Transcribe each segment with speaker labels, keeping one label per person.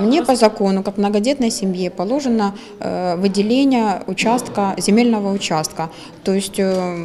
Speaker 1: Мне по закону, как многодетной семье, положено э, выделение участка, земельного участка. То есть э,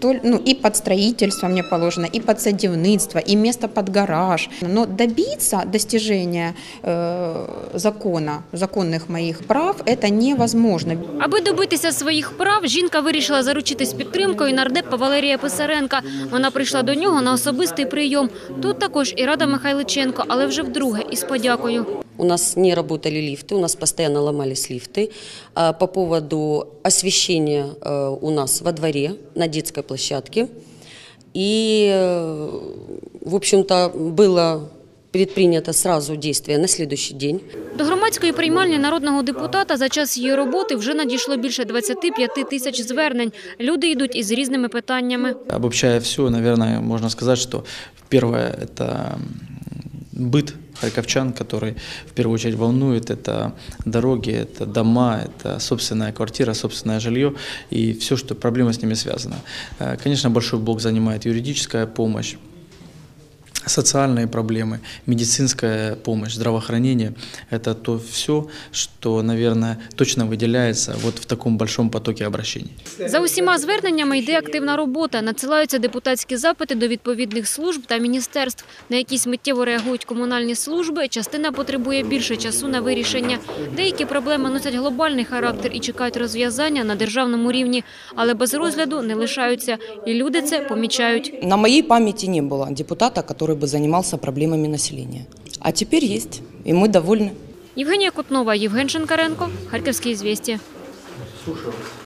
Speaker 1: то- ну, и под строительство мне положено, и под садівництво, и место под гараж. Но добиться достижения э, закона, законных моих прав, это невозможно.
Speaker 2: Аби добитися своїх прав, жінка вирішила заручитись підтримкою нардепа Валерія Писаренка. Вона прийшла до нього на особистий прийом. Тут також і Рада Михайличенко, але вже вдруге із подякою.
Speaker 3: У нас не работали лифты, у нас постоянно ломались лифты. А По поводу освещения э, у нас во дворе, на детской площадке. И, э, в общем-то, было предпринято сразу действие на следующий день.
Speaker 2: До громадської приймальні народного депутата за час її роботи вже надійшло більше 25 тисяч звернень. Люди йдуть із різними питаннями.
Speaker 4: Обобщая все, наверное, можно сказать, что первое – это м, быт харьковчан, который в первую очередь волнует. Это дороги, это дома, это собственная квартира, собственное жилье и все, что проблемы с ними связаны. Э, Конечно, большой блок занимает юридическая помощь, социальные проблемы, медицинская помощь, здравоохранение – это то все, что, наверное, точно выделяется вот в таком большом потоке обращений.
Speaker 2: За усіма зверненнями йде активна робота. Надсилаються депутатські запити до відповідних служб та міністерств. На якісь миттєво реагують комунальні служби. Частина потребує більше часу на вирішення. Деякі проблеми носять глобальний характер і чекають розв'язання на державному рівні, але без розгляду не лишаються. І люди це помічають.
Speaker 5: На моей памяти не было депутата, который бы занимался проблемами населения. А теперь есть, и мы довольны.
Speaker 2: Євгенія Кутнова, Євген Шинкаренко, Харківські звісті.